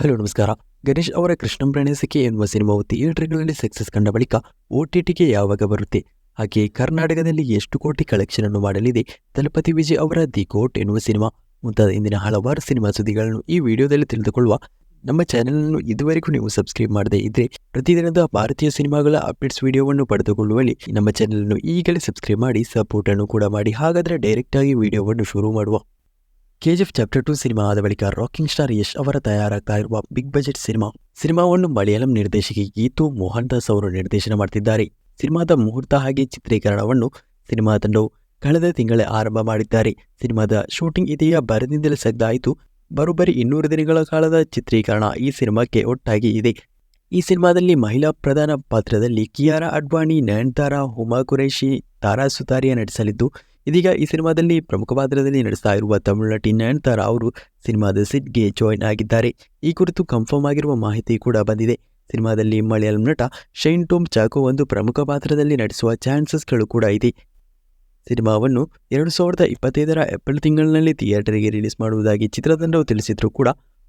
Hello, ನಮಸ್ಕಾರ. ಗಣೇಶ್ ಅವರ ಕೃಷ್ಣ ಪ್ರಣಯಸಿಕೆ ಎನ್ನುವ ಸಿನಿಮಾವು ಥಿಯೇಟರ್ಗಳಲ್ಲಿ ಸಕ್ಸಸ್ ಕಂಡ ಬಳಿಕ ಒ ಟಿ ಟಿಗೆ ಯಾವಾಗ ಬರುತ್ತೆ? ಹಾಗೆ ಕರ್ನಾಟಕದಲ್ಲಿ ಎಷ್ಟು ಕೋಟಿ ಕಲೆಕ್ಷನ್ ಅನ್ನು ಮಾಡಲಿದೆ? ತಲಪತಿ ವಿಜಯ್ ಅವರ ದಿ ಕೋಟ್ ಎನ್ನುವ ಸಿನಿಮಾ. ಮುಂತಾದ ಇಂದಿನ ಹಲವಾರು ಸಿನಿಮಾ ಸುದ್ದಿಗಳನ್ನು ಈ ವಿಡಿಯೋದಲ್ಲಿ ತಿಳಿದುಕೊಳ್ಳುವ ನಮ್ಮ ಚಾನೆಲನ್ನು ಇದುವರೆಗೂ ನೀವು ಸಬ್ಸ್ಕ್ರೈಬ್ ಮಾಡದೇ ಇದ್ರೆ ಪ್ರತಿದಿನದ ಭಾರತೀಯ ಸಿನಿಮಾಗಳ ಅಪ್ಡೇಟ್ಸ್ ವಿಡಿಯೋವನ್ನು ಪಡೆದುಕೊಳ್ಳುವಲ್ಲಿ ನಮ್ಮ ಚಾನೆಲನ್ನು ಈಗಲೇ ಸಬ್ಸ್ಕ್ರೈಬ್ ಮಾಡಿ ಸಪೋರ್ಟ್ ಅನ್ನು ಕೂಡ ಮಾಡಿ. ಹಾಗಾದರೆ ಡೈರೆಕ್ಟ್ ಆಗಿ ವಿಡಿಯೋವನ್ನು ಶುರು ಮಾಡುವ. ಕೆಜಿಎಫ್ ಚಾಪ್ಟರ್ ಟು ಸಿನಿಮಾ ಆದ ಬಳಿಕ ರಾಕಿಂಗ್ ಸ್ಟಾರ್ ಯಶ್ ಅವರ ತಯಾರಾಗ್ತಾ ಇರುವ ಬಿಗ್ ಬಜೆಟ್ ಸಿನಿಮಾ, ಸಿನಿಮಾವನ್ನು ಮಲಯಾಳಂ ನಿರ್ದೇಶಕಿ ಗೀತು ಮೋಹನ್ ದಾಸ್ ಅವರು ನಿರ್ದೇಶನ ಮಾಡ್ತಿದ್ದಾರೆ. ಸಿನಿಮಾದ ಮುಹೂರ್ತ ಹಾಗೆ ಚಿತ್ರೀಕರಣವನ್ನು ಸಿನಿಮಾ ತಂಡವು ಕಳೆದ ತಿಂಗಳೇ ಆರಂಭ ಮಾಡಿದ್ದಾರೆ. ಸಿನಿಮಾದ ಶೂಟಿಂಗ್ ಇದೆಯ ಬರದಿಂದಲೇ ಸದ್ದಾಯಿತು ಬರೋಬ್ಬರಿ ಇನ್ನೂರು ದಿನಗಳ ಕಾಲದ ಚಿತ್ರೀಕರಣ ಈ ಸಿನಿಮಾಕ್ಕೆ ಒಟ್ಟಾಗಿ ಇದೆ. ಈ ಸಿನಿಮಾದಲ್ಲಿ ಮಹಿಳಾ ಪ್ರಧಾನ ಪಾತ್ರದಲ್ಲಿ ಕಿಯಾರಾ ಅಡ್ವಾಣಿ, ನಯನ್ತಾರಾ ಹುಮಾ ಕುರೇಶಿ ತಾರಾ ಸುತಾರಿಯಾ ನಟಿಸಲಿದ್ದು ಇದೀಗ ಈ ಸಿನಿಮಾದಲ್ಲಿ ಪ್ರಮುಖ ಪಾತ್ರದಲ್ಲಿ ನಡೆಸ್ತಾ ಇರುವ ತಮಿಳು ನಟಿ ನಯನತಾರ ಅವರು ಸಿನಿಮಾದ ಸಿಟ್ಗೆ ಜಾಯಿನ್ ಆಗಿದ್ದಾರೆ. ಈ ಕುರಿತು ಕನ್ಫರ್ಮ್ ಆಗಿರುವ ಮಾಹಿತಿ ಕೂಡ ಬಂದಿದೆ. ಸಿನಿಮಾದಲ್ಲಿ ಮಲಯಾಳಂ ನಟ ಶೈನ್ ಟೋಮ್ ಚಾಕೋ ಒಂದು ಪ್ರಮುಖ ಪಾತ್ರದಲ್ಲಿ ನಟಿಸುವ ಚಾನ್ಸಸ್ಗಳು ಕೂಡ ಇದೆ. ಸಿನಿಮಾವನ್ನು ಎರಡು ಸಾವಿರದ ಇಪ್ಪತ್ತೈದರ ಏಪ್ರಿಲ್ ತಿಂಗಳಿನಲ್ಲಿ ಥಿಯೇಟರ್ಗೆ ರಿಲೀಸ್ ಮಾಡುವುದಾಗಿ ಚಿತ್ರತಂಡವು ತಿಳಿಸಿದರೂ ಕೂಡ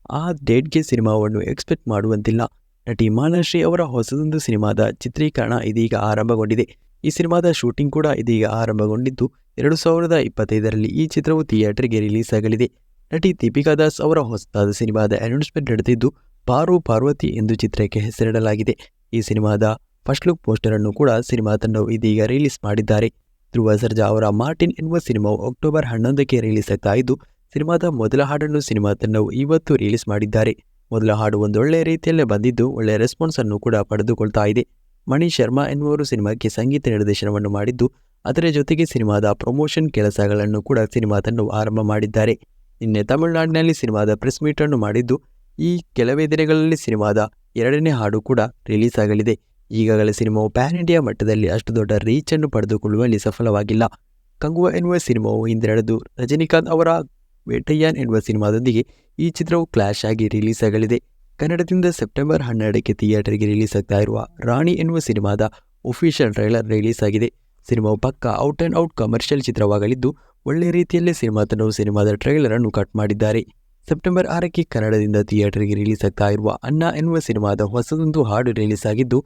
ಆ ಡೇಟ್ಗೆ ಸಿನಿಮಾವನ್ನು ಎಕ್ಸ್ಪೆಕ್ಟ್ ಮಾಡುವಂತಿಲ್ಲ. ನಟಿ ಮಾಲಾಶ್ರೀ ಅವರ ಹೊಸದೊಂದು ಸಿನಿಮಾದ ಚಿತ್ರೀಕರಣ ಇದೀಗ ಆರಂಭಗೊಂಡಿದೆ. ಈ ಸಿನಿಮಾದ ಶೂಟಿಂಗ್ ಕೂಡ ಇದೀಗ ಆರಂಭಗೊಂಡಿದ್ದು ಎರಡು ಸಾವಿರದ ಇಪ್ಪತ್ತೈದರಲ್ಲಿ ಈ ಚಿತ್ರವು ಥಿಯೇಟರ್ಗೆ ರಿಲೀಸ್ ಆಗಲಿದೆ. ನಟಿ ದೀಪಿಕಾ ದಾಸ್ ಅವರ ಹೊಸದಾದ ಸಿನಿಮಾದ ಅನೌನ್ಸ್ಮೆಂಟ್ ನಡೆದಿದ್ದು ಪಾರು ಪಾರ್ವತಿ ಎಂದು ಚಿತ್ರಕ್ಕೆ ಹೆಸರಿಡಲಾಗಿದೆ. ಈ ಸಿನಿಮಾದ ಫಸ್ಟ್ ಲುಕ್ ಪೋಸ್ಟರ್ ಅನ್ನು ಕೂಡ ಸಿನಿಮಾ ತಂಡವು ಇದೀಗ ರಿಲೀಸ್ ಮಾಡಿದ್ದಾರೆ. ಧ್ರುವ ಸರ್ಜಾ ಅವರ ಮಾರ್ಟಿನ್ ಎನ್ನುವ ಸಿನಿಮಾವು ಅಕ್ಟೋಬರ್ ಹನ್ನೊಂದಕ್ಕೆ ರಿಲೀಸ್ ಆಗ್ತಾ ಇದ್ದು, ಸಿನಿಮಾದ ಮೊದಲ ಹಾಡನ್ನು ಸಿನಿಮಾ ತಂಡವು ಇವತ್ತು ರಿಲೀಸ್ ಮಾಡಿದ್ದಾರೆ. ಮೊದಲ ಹಾಡು ಒಂದೊಳ್ಳೆಯ ರೀತಿಯಲ್ಲೇ ಬಂದಿದ್ದು ಒಳ್ಳೆಯ ರೆಸ್ಪಾನ್ಸ್ ಅನ್ನು ಕೂಡ ಪಡೆದುಕೊಳ್ತಾ ಇದೆ. ಮಣಿ ಶರ್ಮಾ ಎನ್ನುವರು ಸಿನಿಮಾಕ್ಕೆ ಸಂಗೀತ ನಿರ್ದೇಶನವನ್ನು ಮಾಡಿದ್ದು, ಅದರ ಜೊತೆಗೆ ಸಿನಿಮಾದ ಪ್ರಮೋಷನ್ ಕೆಲಸಗಳನ್ನು ಕೂಡ ಸಿನಿಮಾ ತಂಡ ಆರಂಭ ಮಾಡಿದ್ದಾರೆ. ನಿನ್ನೆ ತಮಿಳುನಾಡಿನಲ್ಲಿ ಸಿನಿಮಾದ ಪ್ರೆಸ್ ಮೀಟ್ ಅನ್ನು ಮಾಡಿದ್ದು, ಈ ಕೆಲವೇ ದಿನಗಳಲ್ಲಿ ಸಿನಿಮಾದ ಎರಡನೇ ಹಾಡು ಕೂಡ ರಿಲೀಸ್ ಆಗಲಿದೆ. ಈಗಾಗಲೇ ಸಿನಿಮಾವು ಪ್ಯಾನ್ ಇಂಡಿಯಾ ಮಟ್ಟದಲ್ಲಿ ಅಷ್ಟು ದೊಡ್ಡ ರೀಚ್ ಅನ್ನು ಪಡೆದುಕೊಳ್ಳುವಲ್ಲಿ ಸಫಲವಾಗಿಲ್ಲ. ಕಂಗುವ ಎನ್ನುವ ಸಿನಿಮಾವು ಹಿಂದೆ ನಡೆದು ರಜನಿಕಾಂತ್ ಅವರ ವೇಟಯ್ಯಾನ್ ಎನ್ನುವ ಸಿನಿಮಾದೊಂದಿಗೆ ಈ ಚಿತ್ರವು ಕ್ಲಾಶ್ ಆಗಿ ರಿಲೀಸ್ ಆಗಲಿದೆ. ಕನ್ನಡದಿಂದ ಸೆಪ್ಟೆಂಬರ್ ಹನ್ನೆರಡಕ್ಕೆ ಥಿಯೇಟರ್ಗೆ ರಿಲೀಸ್ ಆಗ್ತಾ ಇರುವ ರಾಣಿ ಎನ್ನುವ ಸಿನಿಮಾದ ಒಫಿಷಿಯಲ್ ಟ್ರೈಲರ್ ರಿಲೀಸ್ ಆಗಿದೆ ಸಿನಿಮಾವು ಪಕ್ಕ ಔಟ್ ಆ್ಯಂಡ್ ಔಟ್ ಕಮರ್ಷಿಯಲ್ ಚಿತ್ರವಾಗಲಿದ್ದು, ಒಳ್ಳೆ ರೀತಿಯಲ್ಲೇ ಸಿನಿಮಾ ತಂಡವು ಸಿನಿಮಾದ ಟ್ರೈಲರ್ ಅನ್ನು ಕಟ್ ಮಾಡಿದ್ದಾರೆ. ಸೆಪ್ಟೆಂಬರ್ ಆರಕ್ಕೆ ಕನ್ನಡದಿಂದ ಥಿಯೇಟರ್ಗೆ ರಿಲೀಸ್ ಆಗ್ತಾ ಇರುವ ಅನ್ನ ಎನ್ನುವ ಸಿನಿಮಾದ ಹೊಸದೊಂದು ಹಾಡು ರಿಲೀಸ್ ಆಗಿದ್ದು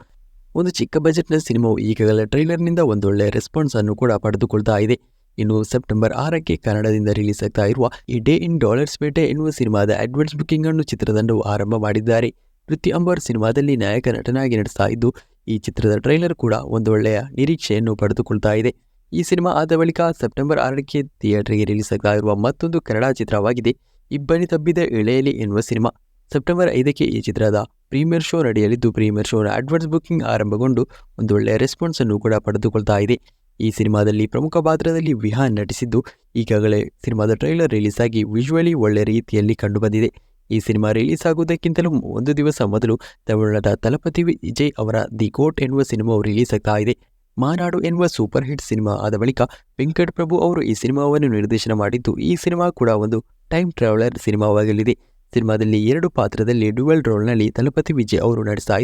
ಒಂದು ಚಿಕ್ಕ ಬಜೆಟ್ನ ಸಿನಿಮಾವು ಈಗಾಗಲೇ ಟ್ರೈಲರ್ನಿಂದ ಒಂದೊಳ್ಳೆಯ ರೆಸ್ಪಾನ್ಸ್ ಅನ್ನು ಕೂಡ ಪಡೆದುಕೊಳ್ತಾ ಇದೆ. ಇನ್ನು ಸೆಪ್ಟೆಂಬರ್ ಆರಕ್ಕೆ ಕನ್ನಡದಿಂದ ರಿಲೀಸ್ ಆಗ್ತಾ ಇರುವ ಈ ಡೇ ಇನ್ ಡಾಲರ್ಸ್ ಪೇಟೆ ಎನ್ನುವ ಸಿನಿಮಾದ ಅಡ್ವಾನ್ಸ್ ಬುಕಿಂಗ್ ಅನ್ನು ಚಿತ್ರತಂಡವು ಆರಂಭ ಮಾಡಿದ್ದಾರೆ. ಪೃಥ್ವಿ ಅಂಬರ್ ಸಿನಿಮಾದಲ್ಲಿ ನಾಯಕ ನಟನಾಗಿ ನಡೆಸ್ತಾ ಇದ್ದು, ಈ ಚಿತ್ರದ ಟ್ರೈಲರ್ ಕೂಡ ಒಂದು ಒಳ್ಳೆಯ ನಿರೀಕ್ಷೆಯನ್ನು ಪಡೆದುಕೊಳ್ತಾ ಇದೆ. ಈ ಸಿನಿಮಾ ಆದ ಬಳಿಕ ಸೆಪ್ಟೆಂಬರ್ ಆರಕ್ಕೆ ಥಿಯೇಟರ್ಗೆ ರಿಲೀಸ್ ಆಗ್ತಾ ಇರುವ ಮತ್ತೊಂದು ಕನ್ನಡ ಚಿತ್ರವಾಗಿದೆ, ಇಬ್ಬನಿ ತಬ್ಬಿದ ಎಳೆಯಲಿ ಎನ್ನುವ ಸಿನಿಮಾ. ಸೆಪ್ಟೆಂಬರ್ ಐದಕ್ಕೆ ಈ ಚಿತ್ರದ ಪ್ರೀಮಿಯರ್ ಶೋ ನಡೆಯಲಿದ್ದು, ಪ್ರೀಮಿಯರ್ ಶೋನ ಅಡ್ವಾನ್ಸ್ ಬುಕಿಂಗ್ ಆರಂಭಗೊಂಡು ಒಂದು ಒಳ್ಳೆಯ ರೆಸ್ಪಾನ್ಸ್ ಅನ್ನು ಕೂಡ ಪಡೆದುಕೊಳ್ತಾ ಇದೆ. ಈ ಸಿನಿಮಾದಲ್ಲಿ ಪ್ರಮುಖ ಪಾತ್ರದಲ್ಲಿ ವಿಹಾನ್ ನಟಿಸಿದ್ದು, ಈಗಾಗಲೇ ಸಿನಿಮಾದ ಟ್ರೈಲರ್ ರಿಲೀಸ್ ಆಗಿ ವಿಜುವಲಿ ಒಳ್ಳೆ ರೀತಿಯಲ್ಲಿ ಕಂಡುಬಂದಿದೆ. ಈ ಸಿನಿಮಾ ರಿಲೀಸ್ ಆಗುವುದಕ್ಕಿಂತಲೂ ಒಂದು ದಿವಸ ಮೊದಲು ತಮಿಳುನಾಡ ತಲಪತಿ ವಿಜಯ್ ಅವರ ದಿ ಕೋಟ್ ಎನ್ನುವ ಸಿನಿಮಾವು ರಿಲೀಸ್ ಆಗ್ತಾ ಇದೆ. ಮಾನಾಡು ಎನ್ನುವ ಸೂಪರ್ ಹಿಟ್ ಸಿನಿಮಾ ಆದ ಬಳಿಕ ವೆಂಕಟ್ ಪ್ರಭು ಅವರು ಈ ಸಿನಿಮಾವನ್ನು ನಿರ್ದೇಶನ ಮಾಡಿದ್ದು, ಈ ಸಿನಿಮಾ ಕೂಡ ಒಂದು ಟೈಮ್ ಟ್ರಾವೆಲರ್ ಸಿನಿಮಾವಾಗಲಿದೆ. ಸಿನಿಮಾದಲ್ಲಿ ಎರಡು ಪಾತ್ರದಲ್ಲಿ ಡ್ಯುವೆಲ್ ರೋಲ್ನಲ್ಲಿ ತಲಪತಿ ವಿಜಯ್ ಅವರು ನಡೆಸ್ತಾ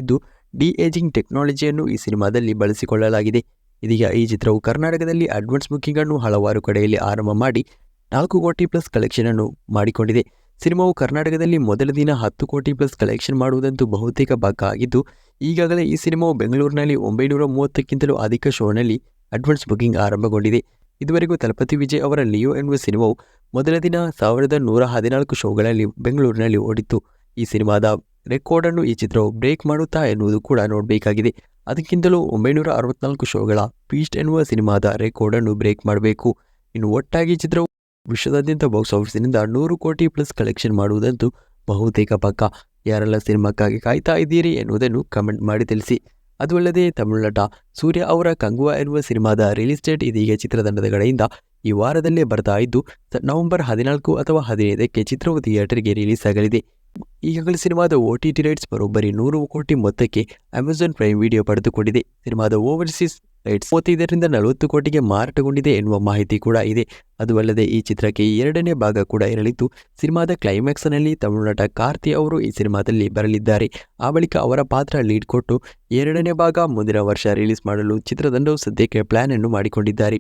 ಡಿ ಏಜಿಂಗ್ ಟೆಕ್ನಾಲಜಿಯನ್ನು ಈ ಸಿನಿಮಾದಲ್ಲಿ ಬಳಸಿಕೊಳ್ಳಲಾಗಿದೆ. ಇದೀಗ ಈ ಚಿತ್ರವು ಕರ್ನಾಟಕದಲ್ಲಿ ಅಡ್ವಾನ್ಸ್ ಬುಕ್ಕಿಂಗ್ ಅನ್ನು ಹಲವಾರು ಕಡೆಯಲ್ಲಿ ಆರಂಭ ಮಾಡಿ ನಾಲ್ಕು ಕೋಟಿ ಪ್ಲಸ್ ಕಲೆಕ್ಷನ್ ಅನ್ನು ಮಾಡಿಕೊಂಡಿದೆ. ಸಿನಿಮಾವು ಕರ್ನಾಟಕದಲ್ಲಿ ಮೊದಲ ದಿನ ಹತ್ತು ಕೋಟಿ ಪ್ಲಸ್ ಕಲೆಕ್ಷನ್ ಮಾಡುವುದಂತೂ ಬಹುತೇಕ ಭಾಗ ಆಗಿದ್ದು, ಈಗಾಗಲೇ ಈ ಸಿನಿಮಾವು ಬೆಂಗಳೂರಿನಲ್ಲಿ ಒಂಬೈನೂರ ಮೂವತ್ತಕ್ಕಿಂತಲೂ ಅಧಿಕ ಶೋನಲ್ಲಿ ಅಡ್ವಾನ್ಸ್ ಬುಕ್ಕಿಂಗ್ ಆರಂಭಗೊಂಡಿದೆ. ಇದುವರೆಗೂ ತಲಪತಿ ವಿಜಯ್ ಅವರ ಲಿಯೋ ಎನ್ನುವ ಸಿನಿಮಾವು ಮೊದಲ ದಿನ ಸಾವಿರದ ನೂರ ಹದಿನಾಲ್ಕು ಶೋಗಳಲ್ಲಿ ಬೆಂಗಳೂರಿನಲ್ಲಿ ಓಡಿತ್ತು. ಈ ಸಿನಿಮಾದ ರೆಕಾರ್ಡನ್ನು ಈ ಚಿತ್ರವು ಬ್ರೇಕ್ ಮಾಡುತ್ತಾ ಎನ್ನುವುದು ಕೂಡ ನೋಡಬೇಕಾಗಿದೆ. ಅದಕ್ಕಿಂತಲೂ ಒಂಬೈನೂರ ಅರವತ್ನಾಲ್ಕು ಶೋಗಳ ಪೀಸ್ಟ್ ಎನ್ನುವ ಸಿನಿಮಾದ ರೆಕಾರ್ಡನ್ನು ಬ್ರೇಕ್ ಮಾಡಬೇಕು. ಇನ್ನು ಒಟ್ಟಾಗಿ ಚಿತ್ರವು ವಿಶ್ವದಾದ್ಯಂತ ಬಾಕ್ಸ್ ಆಫೀಸಿನಿಂದ ನೂರು ಕೋಟಿ ಪ್ಲಸ್ ಕಲೆಕ್ಷನ್ ಮಾಡುವುದಂತೂ ಬಹುತೇಕ ಪಕ್ಕ. ಯಾರೆಲ್ಲ ಸಿನಿಮಾಕ್ಕಾಗಿ ಕಾಯ್ತಾ ಇದ್ದೀರಿ ಎನ್ನುವುದನ್ನು ಕಮೆಂಟ್ ಮಾಡಿ ತಿಳಿಸಿ. ಅದು ಅಲ್ಲದೆ ತಮಿಳುನಾಟ ಸೂರ್ಯ ಅವರ ಕಂಗುವ ಎನ್ನುವ ಸಿನಿಮಾದ ರಿಲೀಸ್ ಡೇಟ್ ಇದೀಗ ಚಿತ್ರತಂಡದ ಕಡೆಯಿಂದ ಈ ವಾರದಲ್ಲೇ ಬರ್ತಾ ಇದ್ದು ನವೆಂಬರ್ ಹದಿನಾಲ್ಕು ಅಥವಾ ಹದಿನೈದಕ್ಕೆ ಚಿತ್ರವು ಥಿಯೇಟರ್ಗೆ ರಿಲೀಸ್ ಆಗಲಿದೆ. ಈಗಾಗಲೇ ಸಿನಿಮಾದ ಒ ಟಿ ಟಿ ರೈಟ್ಸ್ ಬರೋಬ್ಬರಿ ನೂರು ಕೋಟಿ ಮೊತ್ತಕ್ಕೆ ಅಮೆಜಾನ್ ಪ್ರೈಮ್ ವಿಡಿಯೋ ಪಡೆದುಕೊಂಡಿದೆ. ಸಿನಿಮಾದ ಓವರ್ಸೀಸ್ ರೈಟ್ಸ್ ಮೂವತ್ತೈದರಿಂದ ನಲವತ್ತು ಕೋಟಿಗೆ ಮಾರಾಟಗೊಂಡಿದೆ ಎನ್ನುವ ಮಾಹಿತಿ ಕೂಡ ಇದೆ. ಅದು ಅಲ್ಲದೆ ಈ ಚಿತ್ರಕ್ಕೆ ಎರಡನೇ ಭಾಗ ಕೂಡ ಇರಲಿದ್ದು, ಸಿನಿಮಾದ ಕ್ಲೈಮ್ಯಾಕ್ಸ್ನಲ್ಲಿ ತಮಿಳುನಾಟ ಕಾರ್ತಿ ಅವರು ಈ ಸಿನಿಮಾದಲ್ಲಿ ಬರಲಿದ್ದಾರೆ. ಆ ಬಳಿಕ ಅವರ ಪಾತ್ರ ಲೀಡ್ ಕೊಟ್ಟು ಎರಡನೇ ಭಾಗ ಮುಂದಿನ ವರ್ಷ ರಿಲೀಸ್ ಮಾಡಲು ಚಿತ್ರತಂಡವು ಸದ್ಯಕ್ಕೆ ಪ್ಲಾನ್ ಅನ್ನು ಮಾಡಿಕೊಂಡಿದ್ದಾರೆ.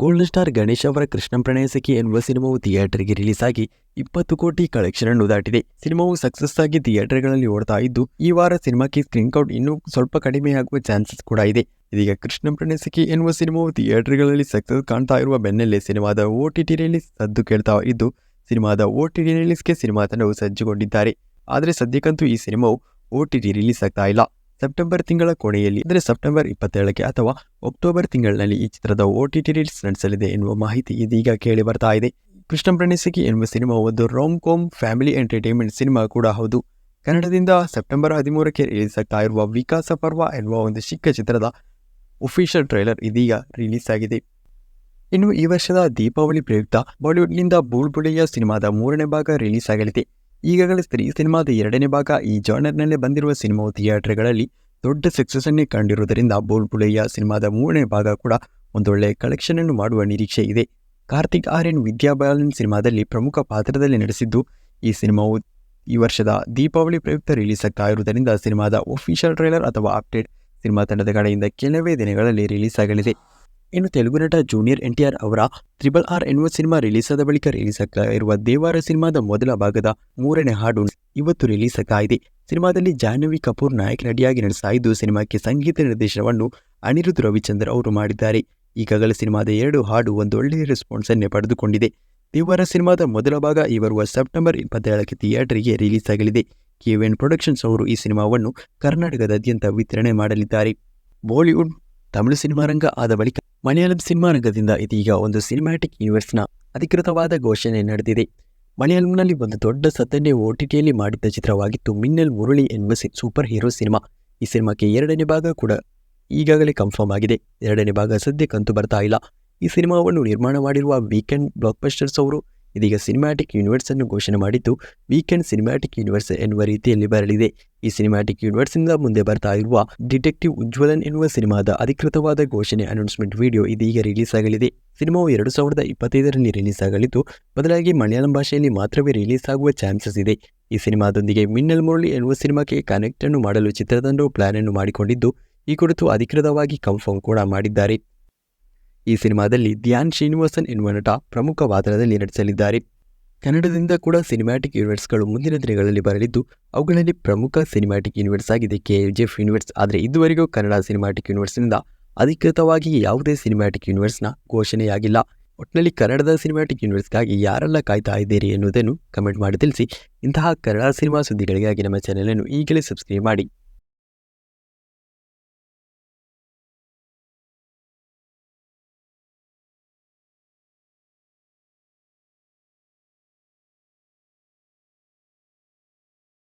ಗೋಲ್ಡನ್ ಸ್ಟಾರ್ ಗಣೇಶ್ ಅವರ ಕೃಷ್ಣ ಪ್ರಣಯ ಸಖಿ ಎನ್ನುವ ಸಿನಿಮಾವು ಥಿಯೇಟರ್ಗೆ ರಿಲೀಸ್ ಆಗಿ ಇಪ್ಪತ್ತು ಕೋಟಿ ಕಲೆಕ್ಷನ್ ಅನ್ನು ದಾಟಿದೆ. ಸಿನಿಮಾವು ಸಕ್ಸಸ್ ಆಗಿ ಥಿಯೇಟರ್ಗಳಲ್ಲಿ ಓಡ್ತಾ ಇದ್ದು, ಈ ವಾರ ಸಿನಿಮಾಕ್ಕೆ ಸ್ಕ್ರೀನ್ ಕೌಂಟ್ ಇನ್ನೂ ಸ್ವಲ್ಪ ಕಡಿಮೆಯಾಗುವ ಚಾನ್ಸಸ್ ಕೂಡ ಇದೆ. ಇದೀಗ ಕೃಷ್ಣ ಪ್ರಣಯ ಸಖಿ ಎನ್ನುವ ಸಿನಿಮಾವು ಥಿಯೇಟರ್ಗಳಲ್ಲಿ ಸಕ್ಸಸ್ ಕಾಣ್ತಾ ಇರುವ ಬೆನ್ನಲ್ಲೇ ಸಿನಿಮಾದ ಓ ಟಿ ಟಿ ರಿಲೀಸ್ ಸದ್ದು ಕೇಳ್ತಾ ಇದ್ದು, ಸಿನಿಮಾದ ಓ ಟಿ ಟಿ ರಿಲೀಸ್ಗೆ ಸಿನಿಮಾ ತಂಡವು ಸಜ್ಜುಗೊಂಡಿದ್ದಾರೆ. ಆದರೆ ಸದ್ಯಕ್ಕಂತೂ ಈ ಸಿನಿಮಾವು ಓ ಟಿ ಟಿ ರಿಲೀಸ್ ಆಗ್ತಾ ಇಲ್ಲ. ಸೆಪ್ಟೆಂಬರ್ ತಿಂಗಳ ಕೊನೆಯಲ್ಲಿ, ಅಂದರೆ ಸೆಪ್ಟೆಂಬರ್ ಇಪ್ಪತ್ತೇಳಕ್ಕೆ ಅಥವಾ ಅಕ್ಟೋಬರ್ ತಿಂಗಳಿನಲ್ಲಿ ಈ ಚಿತ್ರದ ಓ ಟಿ ರಿಲೀಸ್ ನಡೆಸಲಿದೆ ಎನ್ನುವ ಮಾಹಿತಿ ಇದೀಗ ಕೇಳಿ ಬರ್ತಾ ಇದೆ. ಕೃಷ್ಣ ಪ್ರಣಿಸಿಕಿ ಎನ್ನುವ ಸಿನಿಮಾ ಒಂದು rom com family entertainment cinema ಕೂಡ ಹೌದು. ಕನ್ನಡದಿಂದ ಸೆಪ್ಟೆಂಬರ್ ಹದಿಮೂರಕ್ಕೆ ರಿಲೀಸ್ ಆಗ್ತಾ ಇರುವ ವಿಕಾಸ ಪರ್ವ ಎನ್ನುವ ಒಂದು ಚಿಕ್ಕ ಚಿತ್ರದ ಒಫಿಷಿಯಲ್ ಟ್ರೈಲರ್ ಇದೀಗ ರಿಲೀಸ್ ಆಗಿದೆ. ಇನ್ನು ಈ ವರ್ಷದ ದೀಪಾವಳಿ ಪ್ರಯುಕ್ತ ಬಾಲಿವುಡ್ನಿಂದ ಬುಳ್ಬುಳಿಯ ಸಿನಿಮಾದ ಮೂರನೇ ಭಾಗ ರಿಲೀಸ್ ಆಗಲಿದೆ. ಈಗಾಗಲೇ ಸ್ತ್ರೀ ಸಿನಿಮಾದ ಎರಡನೇ ಭಾಗ ಈ ಜಾನರ್ನಲ್ಲೇ ಬಂದಿರುವ ಸಿನಿಮಾ ಥಿಯೇಟರ್ಗಳಲ್ಲಿ ದೊಡ್ಡ ಸಕ್ಸಸ್ ಅನ್ನೇ ಕಂಡಿರುವುದರಿಂದ ಬುಲ್ಬುಳಿಯ ಸಿನಿಮಾದ ಮೂರನೇ ಭಾಗ ಕೂಡ ಒಂದೊಳ್ಳೆ ಕಲೆಕ್ಷನ್ ಅನ್ನು ಮಾಡುವ ನಿರೀಕ್ಷೆ ಇದೆ. ಕಾರ್ತಿಕ್ ಆರ್ಯನ್ ವಿದ್ಯಾ ಬಾಲನ್ ಸಿನಿಮಾದಲ್ಲಿ ಪ್ರಮುಖ ಪಾತ್ರದಲ್ಲಿ ನಡೆಸಿದ್ದು, ಈ ಸಿನಿಮಾವು ಈ ವರ್ಷದ ದೀಪಾವಳಿ ಪ್ರಯುಕ್ತ ರಿಲೀಸ್ ಆಗ್ತಾ ಸಿನಿಮಾದ ಒಫಿಷಿಯಲ್ ಟ್ರೈಲರ್ ಅಥವಾ ಅಪ್ಡೇಟ್ ಸಿನಿಮಾ ತಂಡದ ಕಡೆಯಿಂದ ಕೆಲವೇ ದಿನಗಳಲ್ಲಿ ರಿಲೀಸ್ ಆಗಲಿದೆ. ಇನ್ನು ತೆಲುಗು ನಟ ಜೂನಿಯರ್ ಎನ್ ಟಿ ಆರ್ ಅವರ ತ್ರಿಬಲ್ ಆರ್ ಎನ್ನುವ ಸಿನಿಮಾ ರಿಲೀಸ್ ಆದ ಬಳಿಕ ರಿಲೀಸ್ ಆಗ್ತಾ ಇರುವ ದೇವಾರ ಸಿನಿಮಾದ ಮೊದಲ ಭಾಗದ ಮೂರನೇ ಹಾಡು ಇವತ್ತು ರಿಲೀಸ್ ಆಗ್ತಾ ಇದೆ ಸಿನಿಮಾದಲ್ಲಿ ಜಾಹ್ನವಿ ಕಪೂರ್ ನಾಯಕ ನಟಿಯಾಗಿ ಇದ್ದು ಸಿನಿಮಾಕ್ಕೆ ಸಂಗೀತ ನಿರ್ದೇಶನವನ್ನು ಅನಿರುದ್ಧ ರವಿಚಂದ್ರ ಅವರು ಮಾಡಿದ್ದಾರೆ. ಈಗಾಗಲೇ ಸಿನಿಮಾದ ಎರಡು ಹಾಡು ಒಂದು ಒಳ್ಳೆಯ ರೆಸ್ಪಾನ್ಸ್ ಅನ್ನೇ ಪಡೆದುಕೊಂಡಿದೆ. ದೇವಾರ ಸಿನಿಮಾದ ಮೊದಲ ಭಾಗ ಈ ಬರುವ ಸೆಪ್ಟೆಂಬರ್ ಇಪ್ಪತ್ತೇಳಕ್ಕೆ ಥಿಯೇಟರ್ಗೆ ರಿಲೀಸ್ ಆಗಲಿದೆ ಕೆವಿಎನ್ ಪ್ರೊಡಕ್ಷನ್ಸ್ ಅವರು ಈ ಸಿನಿಮಾವನ್ನು ಕರ್ನಾಟಕದಾದ್ಯಂತ ವಿತರಣೆ ಮಾಡಲಿದ್ದಾರೆ. ಬಾಲಿವುಡ್, ತಮಿಳು ಸಿನಿಮಾ ರಂಗ ಆದ ಬಳಿಕ ಮಲಯಾಳಂ ಸಿನಿಮಾ ರಂಗದಿಂದ ಇದೀಗ ಒಂದು ಸಿನಿಮ್ಯಾಟಿಕ್ ಯೂನಿವರ್ಸ್ನ ಅಧಿಕೃತವಾದ ಘೋಷಣೆ ನಡೆದಿದೆ. ಮಲಯಾಳಂನಲ್ಲಿ ಒಂದು ದೊಡ್ಡ ಸತ್ತನ್ನೇ ಓ ಟಿ ಟಿಯಲ್ಲಿ ಮಾಡಿದ್ದ ಚಿತ್ರವಾಗಿತ್ತು ಮಿನ್ನಲ್ ಮುರುಳಿ ಎನ್ನುವ ಸೂಪರ್ ಹೀರೋ ಸಿನಿಮಾ ಈ ಸಿನಿಮಾಕ್ಕೆ ಎರಡನೇ ಭಾಗ ಕೂಡ ಈಗಾಗಲೇ ಕನ್ಫರ್ಮ್ ಆಗಿದೆ. ಎರಡನೇ ಭಾಗ ಸದ್ಯಕ್ಕಂತೂ ಬರ್ತಾ ಇಲ್ಲ. ಈ ಸಿನಿಮಾವನ್ನು ನಿರ್ಮಾಣ ಮಾಡಿರುವ ವೀಕೆಂಡ್ ಬ್ಲಾಕ್ಬಸ್ಟರ್ಸ್ ಅವರು ಇದೀಗ ಸಿನಿಮ್ಯಾಟಿಕ್ ಯೂನಿವರ್ಸ್ ಅನ್ನು ಘೋಷಣೆ ಮಾಡಿದ್ದು ವೀಕೆಂಡ್ ಸಿನಿಮ್ಯಾಟಿಕ್ ಯೂನಿವರ್ಸ್ ಎನ್ನುವ ರೀತಿಯಲ್ಲಿ ಬರಲಿದೆ. ಈ ಸಿನಿಮ್ಯಾಟಿಕ್ ಯೂನಿವರ್ಸ್ನಿಂದ ಮುಂದೆ ಬರ್ತಾ ಇರುವ ಡಿಟೆಕ್ಟಿವ್ ಉಜ್ವಲನ್ ಎನ್ನುವ ಸಿನಿಮಾದ ಅಧಿಕೃತವಾದ ಘೋಷಣೆ ಅನೌನ್ಸ್ಮೆಂಟ್ ವಿಡಿಯೋ ಇದೀಗ ರಿಲೀಸ್ ಆಗಲಿದೆ. ಸಿನಿಮಾವು ಎರಡು ಸಾವಿರದ ಇಪ್ಪತ್ತೈದರಲ್ಲಿ ರಿಲೀಸ್ ಆಗಲಿದ್ದು, ಬದಲಾಗಿ ಮಲಯಾಳಂ ಭಾಷೆಯಲ್ಲಿ ಮಾತ್ರವೇ ರಿಲೀಸ್ ಆಗುವ ಚಾನ್ಸಸ್ ಇದೆ. ಈ ಸಿನಿಮಾದೊಂದಿಗೆ ಮಿನ್ನಲ್ ಮುರಳಿ ಎನ್ನುವ ಸಿನಿಮಾಕ್ಕೆ ಕನೆಕ್ಟ್ ಅನ್ನು ಮಾಡಲು ಚಿತ್ರತಂಡವು ಪ್ಲಾನ್ ಅನ್ನು ಮಾಡಿಕೊಂಡಿದ್ದು, ಈ ಕುರಿತು ಅಧಿಕೃತವಾಗಿ ಕನ್ಫರ್ಮ್ ಕೂಡ ಮಾಡಿದ್ದಾರೆ. ಈ ಸಿನಿಮಾದಲ್ಲಿ ಧ್ಯಾನ್ ಶ್ರೀನಿವಾಸನ್ ಎನ್ನುವ ನಟ ಪ್ರಮುಖ ಪಾತ್ರದಲ್ಲಿ ನಟಿಸಲಿದ್ದಾರೆ. ಕನ್ನಡದಿಂದ ಕೂಡ ಸಿನಿಮ್ಯಾಟಿಕ್ ಯೂನಿವರ್ಸ್ಗಳು ಮುಂದಿನ ದಿನಗಳಲ್ಲಿ ಬರಲಿದ್ದು, ಅವುಗಳಲ್ಲಿ ಪ್ರಮುಖ ಸಿನಿಮ್ಯಾಟಿಕ್ ಯೂನಿವರ್ಸ್ ಆಗಿದೆ ಕೆ ಎಲ್ ಎಫ್ ಯೂನಿವರ್ಸ್ ಆದರೆ ಇದುವರೆಗೂ ಕನ್ನಡ ಸಿನಿಮ್ಯಾಟಿಕ್ ಯೂನಿವರ್ಸ್ನಿಂದ ಅಧಿಕೃತವಾಗಿ ಯಾವುದೇ ಸಿನಿಮ್ಯಾಟಿಕ್ ಯೂನಿವರ್ಸ್ನ ಘೋಷಣೆಯಾಗಿಲ್ಲ. ಒಟ್ಟಿನಲ್ಲಿ ಕನ್ನಡದ ಸಿನಿಮ್ಯಾಟಿಕ್ ಯೂನಿವರ್ಸ್ಗಾಗಿ ಯಾರೆಲ್ಲ ಕಾಯ್ತಾ ಇದ್ದೀರಿ ಎನ್ನುವುದನ್ನು ಕಮೆಂಟ್ ಮಾಡಿ ತಿಳಿಸಿ. ಇಂತಹ ಕನ್ನಡ ಸಿನಿಮಾ ಸುದ್ದಿಗಳಿಗಾಗಿ ನಮ್ಮ ಚಾನೆಲನ್ನು ಈಗಲೇ ಸಬ್ಸ್ಕ್ರೈಬ್ ಮಾಡಿ.